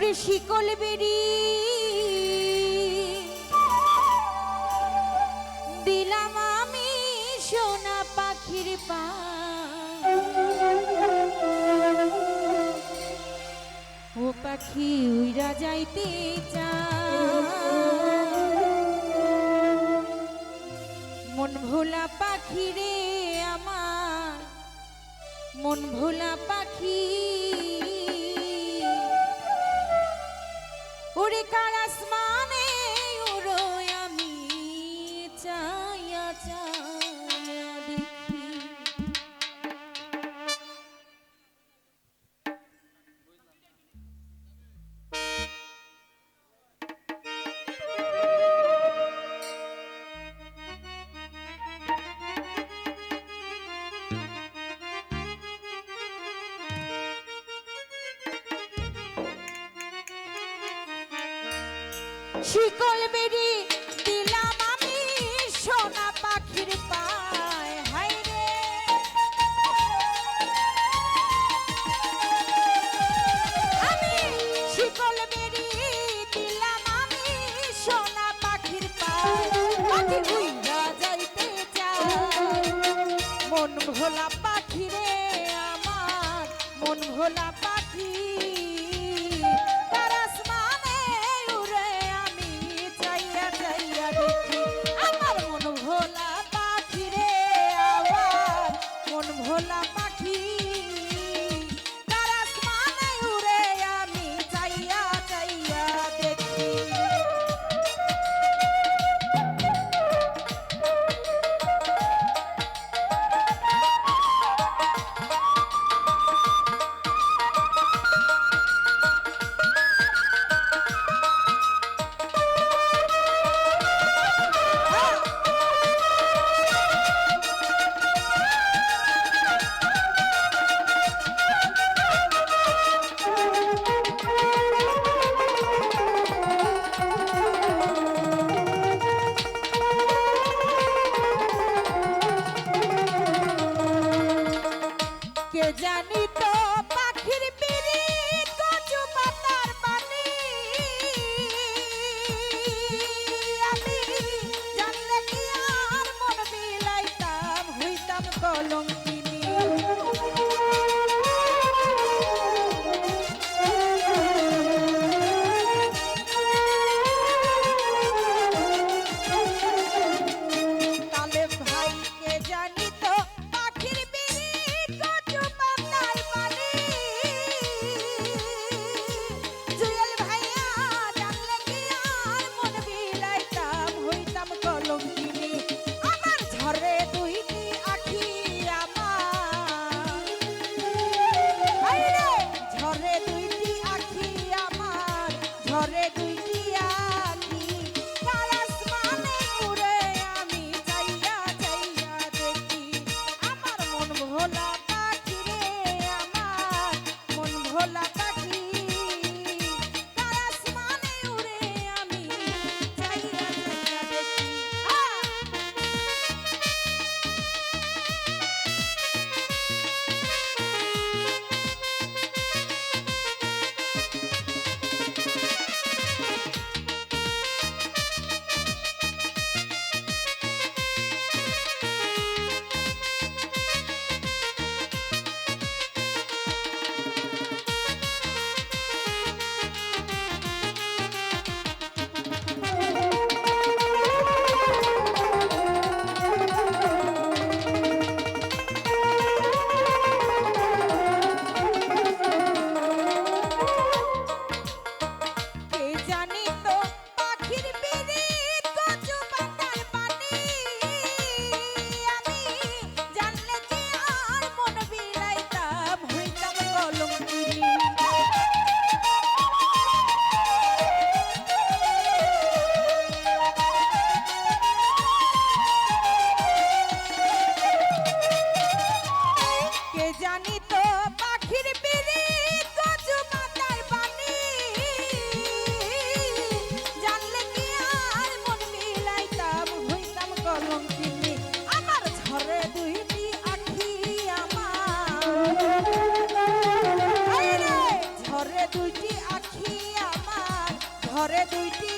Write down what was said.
ওরে শিকল বেরি। দিলাম আমি সোনা পাখির পা। ও পাখি উইরা যাইতে চায় মন ভোলা পাখি রে আমার। মন ভোলা পাখি শিকল বেরি দিলাম আমি সোনা পাখির পায়। হায় রে। আমি শিকল বেরি দিলাম আমি সোনা পাখির পায়। পাখি যাইতে চায় মন ভোলা পাখি রে আমার, মন ভোলা আমার ঝরে ঘরে দুইটি